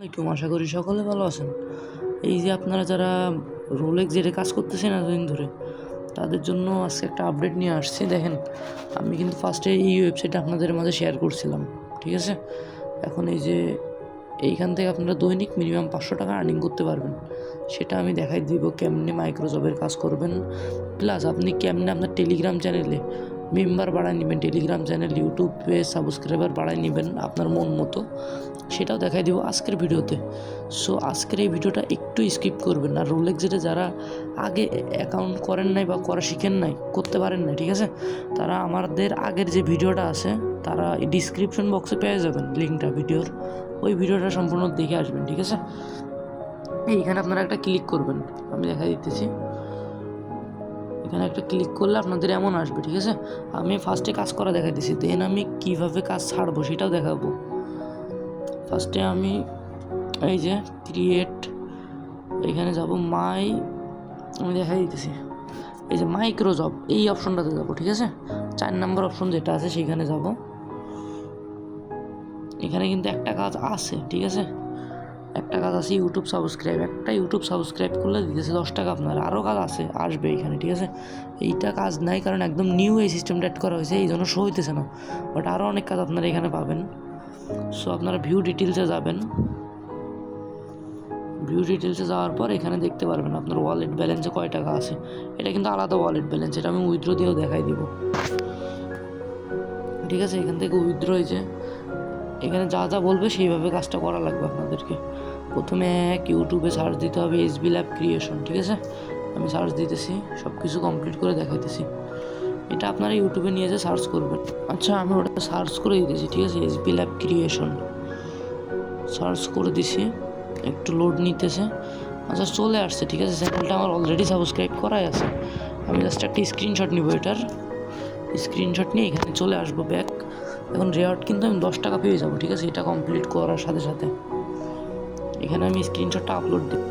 আলাইকুম আশা করি সকলে ভালো আছেন। এই যে আপনারা যারা রোলেক্স জেটে কাজ করতেছেন এতদিন ধরে, তাদের জন্য আজকে একটা আপডেট নিয়ে আসছি। দেখেন, আমি কিন্তু ফার্স্টে এই ওয়েবসাইটটা আপনাদের মাঝে শেয়ার করছিলাম, ঠিক আছে? এখন এই যে এইখান থেকে আপনারা দৈনিক মিনিমাম পাঁচশো টাকা আর্নিং করতে পারবেন। সেটা আমি দেখাই দিব কেমনে মাইক্রোজবের কাজ করবেন। প্লাস আপনি কেমনে আপনার টেলিগ্রাম চ্যানেলে মেম্বার বাড়ায় নেবেন টেলিগ্রাম চ্যানেল ইউটিউবে সাবস্ক্রাইবার বাড়ায় নেবেন আপনার মন মতো, সেটাও দেখাই দিব আজকের ভিডিওতে। সো আজকের এই ভিডিওটা একটু স্কিপ করবেন আর রোলেক্সেটে যারা আগে অ্যাকাউন্ট করেন নাই বা করা শিখেন নাই, করতে পারেন না ঠিক আছে? তারা আমাদের আগের যে ভিডিওটা আছে, তারা ডিসক্রিপশন বক্সে পেয়ে যাবেন লিঙ্কটা ভিডিওর। ওই ভিডিওটা সম্পূর্ণ দেখে আসবেন, ঠিক আছে? এইখানে আপনারা একটা ক্লিক করবেন, আমি দেখা দিতেছি। এখানে একটা ক্লিক করলে আপনাদের এমন আসবে, ঠিক আছে? আমি ফার্স্টে কাজ করা দেখা দিছি দেন আমি কীভাবে কাজ ছাড়বো সেটাও দেখাবো। ফার্স্টে আমি এই যে ক্রিয়েট এখানে যাব মাই আমি দেখাই দিতেছি। এই যে মাইক্রোজব এই অপশনটাতে যাব, ঠিক আছে? চার নাম্বার অপশন যেটা আছে সেইখানে যাব। এখানে কিন্তু একটা কাজ আছে, ঠিক আছে? একটা কাজ আছে ইউটিউব সাবস্ক্রাইব একটা ইউটিউব সাবস্ক্রাইব করলে দিতেছে দশ টাকা আপনার আরও কাজ আছে, আসবে এখানে, ঠিক আছে? এইটা কাজ নাই, কারণ একদম নিউ এই সিস্টেমটা অ্যাড করা হয়েছে, এই জন্য শো হইতেছে না। বাট আরও অনেক কাজ আপনারা এখানে পাবেন। সো আপনারা ভিউ ডিটেলসে যাবেন। ভিউ ডিটেলসে যাওয়ার পর এখানে দেখতে পারবেন আপনার ওয়ালেট ব্যালেন্সে কয় টাকা আছে। এটা কিন্তু আলাদা ওয়ালেট ব্যালেন্স এটা আমি উইথড্র দিয়েও দেখাই দিব। ঠিক আছে? এখান থেকে উইথড্র হয়েছে। এখানে যা যা বলবে সেইভাবে কাজটা করা লাগবে আপনাদেরকে। প্রথমে এক ইউটিউবে সার্চ দিতে হবে এস বি ল্যাব ক্রিয়েশন ঠিক আছে? আমি সার্চ দিতেছি সব কিছু কমপ্লিট করে দেখাইতেছি। এটা আপনারা ইউটিউবে নিয়ে যেয়ে সার্চ করবেন। আচ্ছা আমি ওটা সার্চ করে দিতেছি, ঠিক আছে? S B lab creation search করে দিছি, একটু লোড নিতেছে। আচ্ছা চলে আসছে, ঠিক আছে? চ্যানেলটা আমার অলরেডি সাবস্ক্রাইব করাই আছে। আমি জাস্ট একটা স্ক্রিনশট নিব এটার। স্ক্রিনশট নিয়ে এখানে চলে আসব ব্যাক এখন রেওয়ার্ড কিন্তু আমি দশ টাকা পেয়ে যাব, ঠিক আছে? এটা কমপ্লিট করার সাথে সাথে। এখানে আমি স্ক্রিনশটটা আপলোড দিই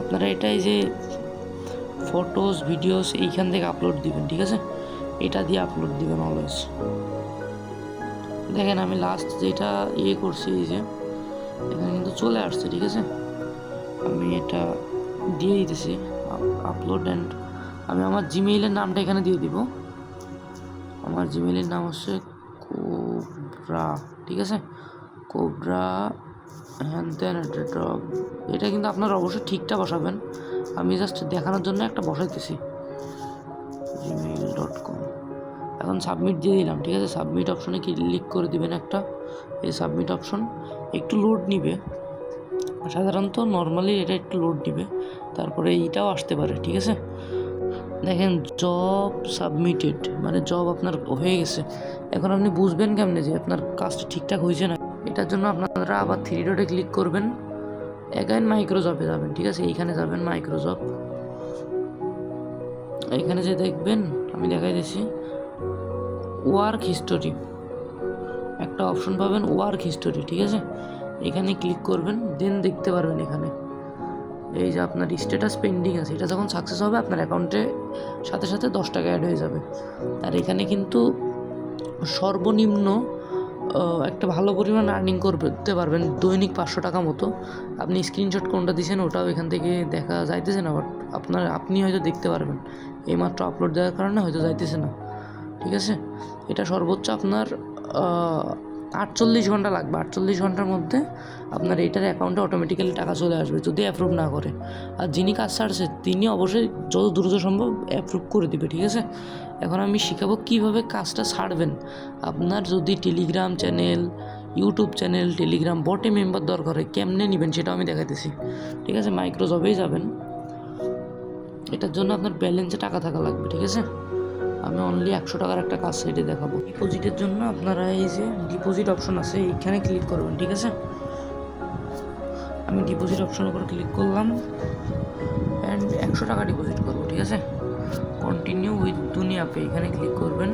আপনারা এটা এই যে ফটোস ভিডিওস এইখান থেকে আপলোড দিবেন, ঠিক আছে? এটা দিয়ে আপলোড দিবেন অলওয়েজ দেখেন আমি লাস্ট যেটা ইয়ে করছি, এই যে এখানে কিন্তু চলে আসছে, ঠিক আছে? আমি এটা দিয়ে দিতেছি আপলোড অ্যান্ড আমি আমার জিমেইলের নামটা এখানে দিয়ে দিব। আমার জিমেইলের নাম হচ্ছে কোবরা ঠিক আছে? কোবরা হ্যান ত্যান এটা এটা কিন্তু আপনারা অবশ্যই ঠিকটা বসাবেন। আমি জাস্ট দেখানোর জন্য একটা বসাইতেছি। জিমেইল ডট কম এখন সাবমিট দিয়ে দিলাম, ঠিক আছে? সাবমিট অপশনে ক্লিক করে দিবেন একটা? এই সাবমিট অপশন একটু লোড নিবে। সাধারণত নর্মালি এটা একটু লোড নিবে। তারপরে এইটাও আসতে পারে, ঠিক আছে? দেখেন জব সাবমিটেড মানে জব আপনার হয়ে গেছে। এখন আপনি বুঝবেন কেমনে যে আপনার কাজটা ঠিকঠাক হয়েছে না এটার জন্য আপনারা আবার থ্রি ডটে ক্লিক করবেন। এগাইন মাইক্রোজবে যাবেন, ঠিক আছে? এইখানে যাবেন মাইক্রোজব এইখানে যে দেখবেন, আমি দেখাই দিচ্ছি। ওয়ার্ক হিস্টোরি একটা অপশন পাবেন ওয়ার্ক হিস্টোরি ঠিক আছে? এখানে ক্লিক করবেন দেন দেখতে পারবেন এখানে। এই যে আপনার স্ট্যাটাস পেন্ডিং আছে, এটা যখন সাকসেস হবে, আপনার অ্যাকাউন্টে সাথে সাথে দশ টাকা অ্যাড হয়ে যাবে। আর এখানে কিন্তু সর্বনিম্ন একটা ভালো পরিমাণ আর্নিং করতে পারবেন, দৈনিক পাঁচশো টাকা মতো। আপনি স্ক্রিনশট কোনটা দিয়েছেন ওটাও এখান থেকে দেখা যাইতেছে না বাট আপনার, আপনি হয়তো দেখতে পারবেন। এইমাত্র আপলোড দেওয়ার কারণে হয়তো যাইতেছে না, ঠিক আছে? এটা সর্বোচ্চ আপনার আটচল্লিশ ঘণ্টা লাগবে। আটচল্লিশ ঘণ্টার মধ্যে আপনার এইটার অ্যাকাউন্টে অটোমেটিক্যালি টাকা চলে আসবে যদি অ্যাপ্রুভ না করে। আর যিনি কাজ ছাড়ছে তিনি অবশ্যই যত দ্রুত সম্ভব অ্যাপ্রুভ করে দিবে, ঠিক আছে? এখন আমি শিখাবো কীভাবে কাজটা ছাড়বেন আপনার যদি Telegram channel YouTube channel Telegram বটে মেম্বার দরকার হয়, কেমনে নেবেন সেটাও আমি দেখাইতেছি। ঠিক আছে? মাইক্রোজবেই যাবেন। এটার জন্য আপনার ব্যালেন্সে টাকা থাকা লাগবে, ঠিক আছে? আমি অনলি একশো টাকার একটা কাজ সাইডে দেখাবো। ডিপোজিটের জন্য আপনারা এই যে ডিপোজিট অপশন আছে, এইখানে ক্লিক করবেন, ঠিক আছে? আমি ডিপোজিট অপশনের উপর ক্লিক করলাম অ্যান্ড একশো টাকা ডিপোজিট করব, ঠিক আছে? কন্টিনিউ উইথ দুনিয়া পে এখানে ক্লিক করবেন।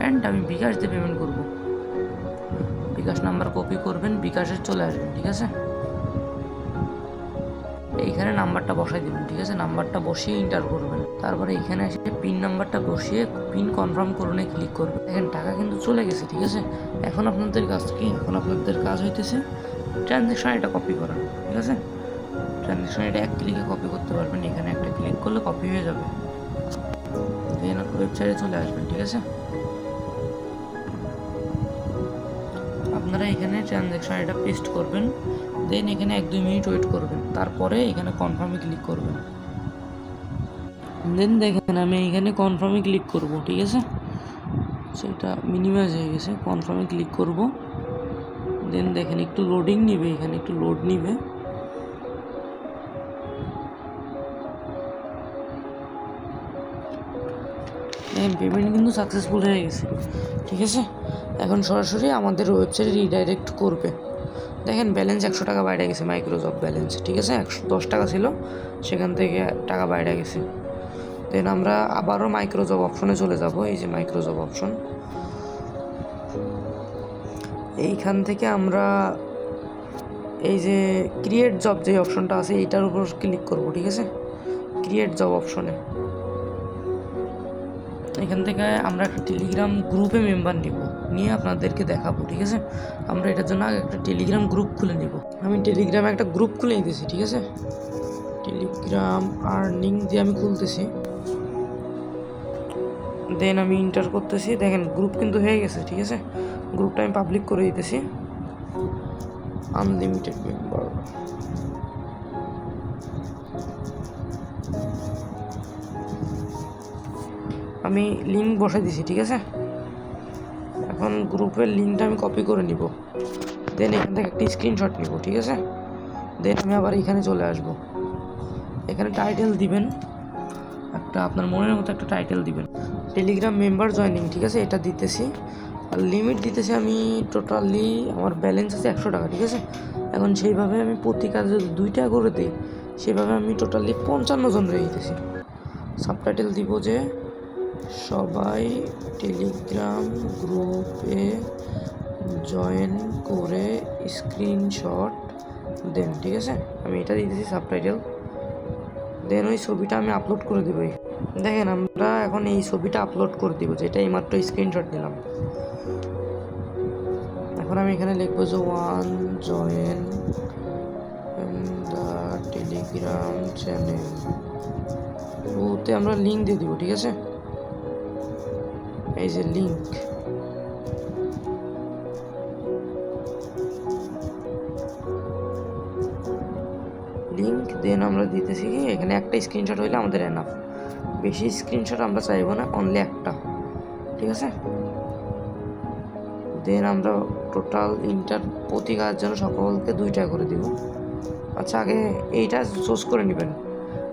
অ্যান্ড আমি বিকাশ দিয়ে পেমেন্ট করব। বিকাশ নাম্বার কপি করবেন, বিকাশে চলে আসবেন, ঠিক আছে? এইখানে নাম্বারটা বসাই দেবেন, ঠিক আছে? নাম্বারটা বসিয়ে ইন্টার করবেন। তারপরে এখানে এসে পিন নাম্বারটা বসিয়ে পিন কনফার্ম করুনে ক্লিক করবেন। দেখেন, টাকা কিন্তু চলে গেছে, ঠিক আছে? এখন আপনাদের কাজ কি? এখন আপনাদের কাজ হইতেছে ট্রানজ্যাকশন এটা কপি করা, ঠিক আছে? ট্রানজ্যাকশন এটা এক ক্লিকে কপি করতে পারবেন, এখানে একটা ক্লিক করলে কপি হয়ে যাবে। দেন ওয়েবসাইটে চলে আসবেন, ঠিক আছে? আপনারা এখানে ট্রানজ্যাকশন এটা পেস্ট করবেন। দেন এখানে এক, দুই মিনিট ওয়েট করবেন। তারপরে এখানে কনফার্মে ক্লিক করবেন। দেন দেখেন আমি এখানে কনফার্মে ক্লিক করব, ঠিক আছে? সেটা মিনিমাইজ হয়ে গেছে কনফার্মে ক্লিক করব। দেন দেখেন একটু লোডিং নিবে, এখানে একটু লোড নিবে। পেমেন্ট কিন্তু সাকসেসফুল হয়ে গেছে, ঠিক আছে? এখন সরাসরি আমাদের ওয়েবসাইটে রিডাইরেক্ট করবে। দেখেন ব্যালেন্স একশো টাকা বাইরে গেছে মাইক্রোসফট ব্যালেন্স ঠিক আছে? একশো দশ টাকা ছিল, সেখান থেকে টাকা বাইরে গেছে। দেন আমরা আবারও মাইক্রোজব অপশনে চলে যাব, এই যে মাইক্রোজব অপশন এইখান থেকে আমরা এই যে ক্রিয়েট জব যে অপশনটা আছে, এইটার উপর ক্লিক করব, ঠিক আছে? ক্রিয়েট জব অপশনে এখান থেকে আমরা একটা টেলিগ্রাম গ্রুপে মেম্বার নিব। নিয়ে আপনাদেরকে দেখাবো, ঠিক আছে? আমরা এটার জন্য আগে একটা টেলিগ্রাম গ্রুপ খুলে নিব। আমি টেলিগ্রামে একটা গ্রুপ খুলে নিতেছি, ঠিক আছে? টেলিগ্রাম আর্নিং দিয়ে আমি খুলতেছি। দেন আমি ইন্টার করতেছি। দেখেন গ্রুপ কিন্তু হয়ে গেছে, ঠিক আছে? গ্রুপটা আমি পাবলিক করে দিতেছি। আনলিমিটেড মেম্বার আমি লিঙ্ক বসে দিছি, ঠিক আছে? এখন গ্রুপের লিঙ্কটা আমি কপি করে নিব। দেন এখান থেকে একটি স্ক্রিনশট নিব, ঠিক আছে? দেন আমি আবার এখানে চলে আসব। এখানে টাইটেল দিবেন। একটা আপনার মনের মতো একটা টাইটেল দিবেন। টেলিগ্রাম মেম্বার জয়নিং ঠিক আছে? এটা দিতেছি। আর লিমিট দিতেছি আমি টোটালি আমার ব্যালেন্স আছে একশো টাকা, ঠিক আছে? এখন সেইভাবে আমি প্রতি কাজে যদি দুই টাকা করে দিই সেভাবে আমি টোটালি পঞ্চান্ন জন রেখে দিতেছি সাবটাইটেল দিব যে সবাই টেলিগ্রাম গ্রুপে জয়েন করে স্ক্রিনশট দেন, ঠিক আছে? আমি এটা দিয়ে দিতেছি সাবটাইটেল দেন ওই ছবিটা আমি আপলোড করে দেবো দেখেন, আমরা এখন এই ছবিটা আপলোড করে দিব, যেটা এইমাত্র স্ক্রিনশট নিলাম। এখন আমি এখানে লিখব যে one join the Telegram channel ওতে আমরা লিঙ্ক দিয়ে দিব, ঠিক আছে? এই যে লিঙ্ক লিঙ্ক দেন আমরা দিতেছি কি? এখানে একটা স্ক্রিনশট হইলে আমাদের এনাফ বেশি স্ক্রিনশট আমরা চাইব না অনলি একটা। ঠিক আছে? দেন আমরা টোটাল ইন্টার প্রতি কাজের জন্য সকলকে দুইটা করে দিব। আচ্ছা আগে এইটা চুজ করে নেবেন।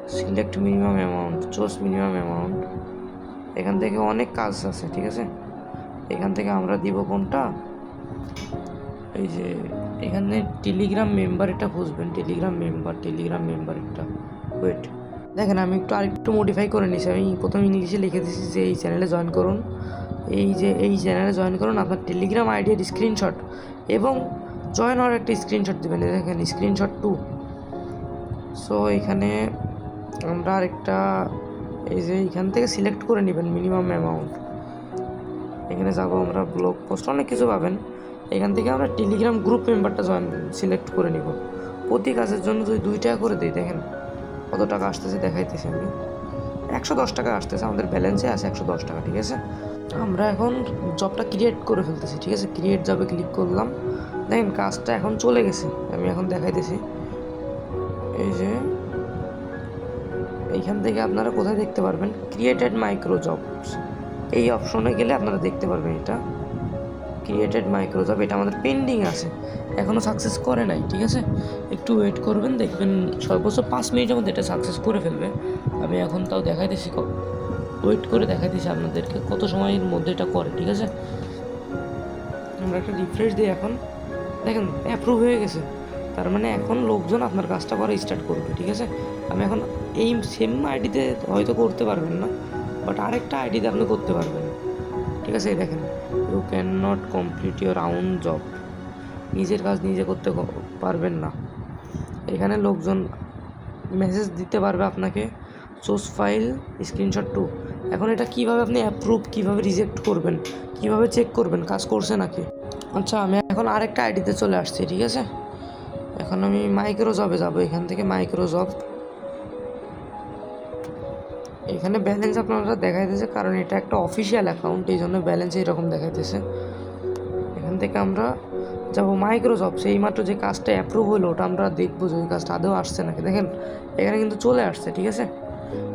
Select minimum amount choose minimum amount এখান থেকে অনেক কাজ আছে, ঠিক আছে? এখান থেকে আমরা দিব কোনটা? এই যে, এখানে টেলিগ্রাম মেম্বার এটা খুঁজবেন টেলিগ্রাম মেম্বার টেলিগ্রাম মেম্বার একটা ওয়েট দেখেন আমি একটু আরেকটু মডিফাই করে নিয়েছি আমি প্রথম ইংলিশে লিখে দিয়েছি যে এই চ্যানেলে জয়েন করুন। এই যে, এই চ্যানেলে জয়েন করুন, আপনার টেলিগ্রাম আইডির স্ক্রিনশট এবং জয়েন হওয়ার একটা স্ক্রিনশট দেবেন। দেখেন স্ক্রিনশট টু সো এখানে আমরা আরেকটা এই যে এখান থেকে সিলেক্ট করে নেবেন মিনিমাম অ্যামাউন্ট এখানে যাব আমরা ব্লগ পোস্ট অনেক কিছু পাবেন। এখান থেকে আমরা টেলিগ্রাম গ্রুপ মেম্বারটা জয়েন সিলেক্ট করে নিব। প্রতি কাজের জন্য যদি দুই টাকা করে দিই, দেখেন কত টাকা আসতেছে দেখাইতেছি আমি। একশো দশ টাকা আসতেছে, আমাদের ব্যালেন্সে আছে একশো দশ টাকা, ঠিক আছে? আমরা এখন জবটা ক্রিয়েট করে ফেলতেছি, ঠিক আছে? ক্রিয়েট জবে ক্লিক করলাম। দেখেন কাজটা এখন চলে গেছে, আমি এখন দেখাইতেছি। এই যে এইখান থেকে আপনারা কোথায় দেখতে পারবেন? ক্রিয়েটেড মাইক্রো জবস এই অপশনে গেলে আপনারা দেখতে পারবেন এটা। ক্রিয়েটেড মাইক্রো জব এটা আমাদের পেন্ডিং আছে। এখনও সাকসেস করে নাই, ঠিক আছে? একটু ওয়েট করবেন, দেখবেন সর্বোচ্চ পাঁচ মিনিটের মধ্যে এটা সাকসেস করে ফেলবে। আমি এখন তাও দেখাইতেছি ওয়েট করে দেখাইতেছি আপনাদেরকে কত সময়ের মধ্যে এটা করে, ঠিক আছে? আমরা একটা রিফ্রেশ দিই এখন। দেখেন অ্যাপ্রুভ হয়ে গেছে। তার মানে এখন লোকজন আপনার কাজটা করা স্টার্ট করবে, ঠিক আছে? আমি এখন এই সেম আইডিতে হয়তো করতে পারবেন না বাট আরেকটা আইডিতে আপনি করতে পারবেন। ঠিক আছে দেখেন you can not complete your own job নিজের কাজ নিজে করতে পারবেন না। এখানে লোকজন মেসেজ দিতে পারবে আপনাকে সোর্স ফাইল স্ক্রিনশট টু এখন এটা কীভাবে আপনি অ্যাপ্রুভ কীভাবে রিজেক্ট করবেন, কীভাবে চেক করবেন? কাজ করছে নাকি? আচ্ছা আমি এখন আরেকটা আইডিতে চলে আসছি, ঠিক আছে? এখন আমি মাইক্রো জবে যাব, এখান থেকে মাইক্রো জব এখানে ব্যালেন্স আপনারা দেখাইতেছে, কারণ এটা একটা অফিসিয়াল অ্যাকাউন্ট এই জন্য ব্যালেন্স এরকম দেখাইতেছে। এখান থেকে আমরা যাব মাইক্রোসফট সেই মাত্র যে কাজটা অ্যাপ্রুভ হলো, ওটা আমরা দেখব যে ওই কাজটা আদৌ আসছে নাকি। দেখেন, এখানে কিন্তু চলে আসছে, ঠিক আছে?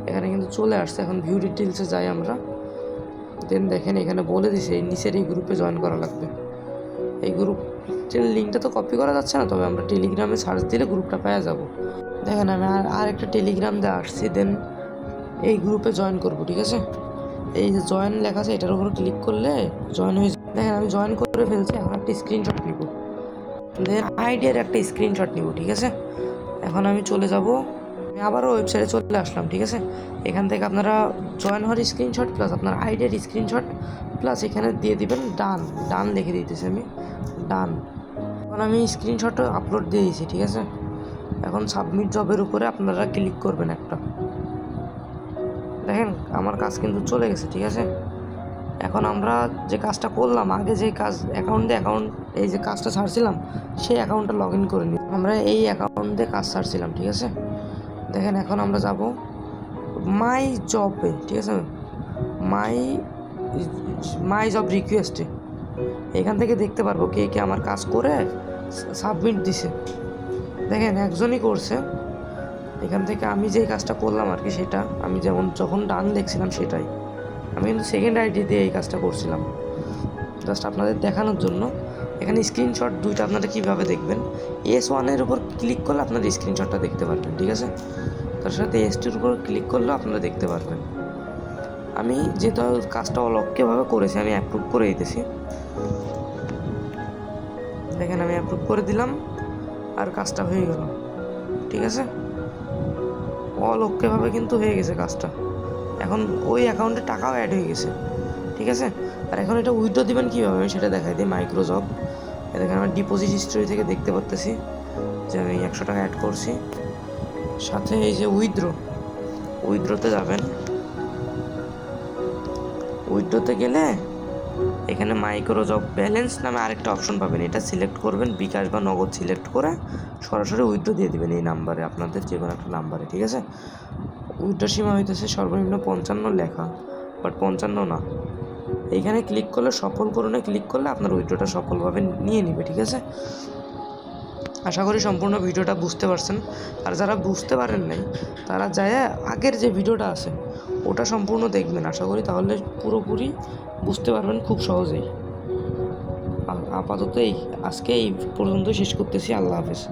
এখানে কিন্তু চলে আসছে, এখন ভিউ ডিটেলসে যাই আমরা। দেন দেখেন, এখানে বলে দিছে, এই নিচের এই গ্রুপে জয়েন করা লাগবে। এই গ্রুপের লিঙ্কটা তো কপি করা যাচ্ছে না, তবে আমরা টেলিগ্রামে সার্চ দিলে গ্রুপটা পাওয়া যাব। দেখেন আমি আর আর একটা টেলিগ্রাম দিয়ে আসছি দেন এই গ্রুপে জয়েন করব, ঠিক আছে? এই যে জয়েন লেখা আছে, এটার উপর ক্লিক করলে জয়েন হয়ে দেখেন আমি জয়েন করে ফেলছি, এখন একটা স্ক্রিনশট নিব। দেন আইডিয়ার একটা স্ক্রিনশট নিব, ঠিক আছে? এখন আমি চলে যাব, আমি আবারও ওয়েবসাইটে চলে আসলাম, ঠিক আছে? এখান থেকে আপনারা জয়েন হওয়ার স্ক্রিনশট প্লাস আপনার আইডিয়ার স্ক্রিনশট প্লাস এখানে দিয়ে দিবেন ডান ডান লিখে দিতেছি আমি। ডান। এখন আমি স্ক্রিনশট আপলোড দিয়ে দিয়েছি, ঠিক আছে? এখন সাবমিট জবের উপরে আপনারা ক্লিক করবেন একটা। দেখেন, আমার কাজ কিন্তু চলে গেছে, ঠিক আছে? এখন আমরা যে কাজটা করলাম, আগে যে কাজ অ্যাকাউন্ট দিয়ে অ্যাকাউন্ট এই যে কাজটা ছাড়ছিলাম, সেই অ্যাকাউন্টটা লগ ইন করে নিই। আমরা এই অ্যাকাউন্ট দিয়ে কাজ ছাড়ছিলাম, ঠিক আছে? দেখেন, এখন আমরা যাব মাই জবে ঠিক আছে? মাই মাই জব রিকোয়েস্টে এখান থেকে দেখতে পারব কে কে আমার কাজ করে সাবমিট দিছে। দেখেন, একজনই করছে। এখান থেকে আমি যে কাজটা করলাম আর কি সেটা, আমি যেমন, যখন ডান দেখছিলাম সেটাই। আমি কিন্তু সেকেন্ড আইডি দিয়ে এই কাজটা করছিলাম। জাস্ট আপনাদের দেখানোর জন্য। এখানে স্ক্রিনশট দুইটা আপনারা কীভাবে দেখবেন? এস ওয়ানের উপর ক্লিক করলে আপনারা স্ক্রিনশটটা দেখতে পারবেন, ঠিক আছে? তার সাথে এস টুর উপর ক্লিক করলেও আপনারা দেখতে পারবেন। আমি যেহেতু কাজটা অলক্ষ্যভাবে করেছি, আমি অ্যাপ্রুভ করে দিতেছি। দেখেন আমি অ্যাপ্রুভ করে দিলাম আর কাজটা হয়ে গেল। ঠিক আছে? অলক্ষ্যভাবে কিন্তু হয়ে গেছে কাজটা। এখন ওই অ্যাকাউন্টে টাকাও অ্যাড হয়ে গেছে। ঠিক আছে? আর এখন এটা উইথড্র দিবেন কীভাবে? আমি সেটা দেখাই দিই মাইক্রোজব দেখেন আমার ডিপোজিট হিস্ট্রি থেকে দেখতে পারতেছি যে আমি একশো টাকা অ্যাড করছি। সাথে এই যে উইথড্র উইথড্রতে যাবেন। উইথড্রতে গেলে এখানে মাইক্রো জব ব্যালেন্স নামে আরেকটা অপশন পাবেন। এটা সিলেক্ট করবেন, বিকাশ বা নগদ সিলেক্ট করে সরাসরি উইথড্র দিয়ে দেবেন এই নাম্বারে, আপনাদের যে কোনো একটা নাম্বারে, ঠিক আছে? উইথড্র সীমা হইতেছে সর্বনিম্ন পঞ্চান্ন লেখা, বাট পঞ্চান্ন না। এইখানে ক্লিক করলে, সফল করুন ক্লিক করলে আপনার উইথড্রটা সফলভাবে নিয়ে নেবে, ঠিক আছে? আশা করি সম্পূর্ণ ভিডিওটা বুঝতে পারছেন। আর যারা বুঝতে পারেন নাই, তারা যায় আগের যে ভিডিওটা আছে, ওটা সম্পূর্ণ দেখবেন। আশা করি তাহলে পুরোপুরি বুঝতে পারবেন খুব সহজেই। আপাতত এই, আজকে এই পর্যন্ত শেষ করতেছি। আল্লাহ হাফেজ।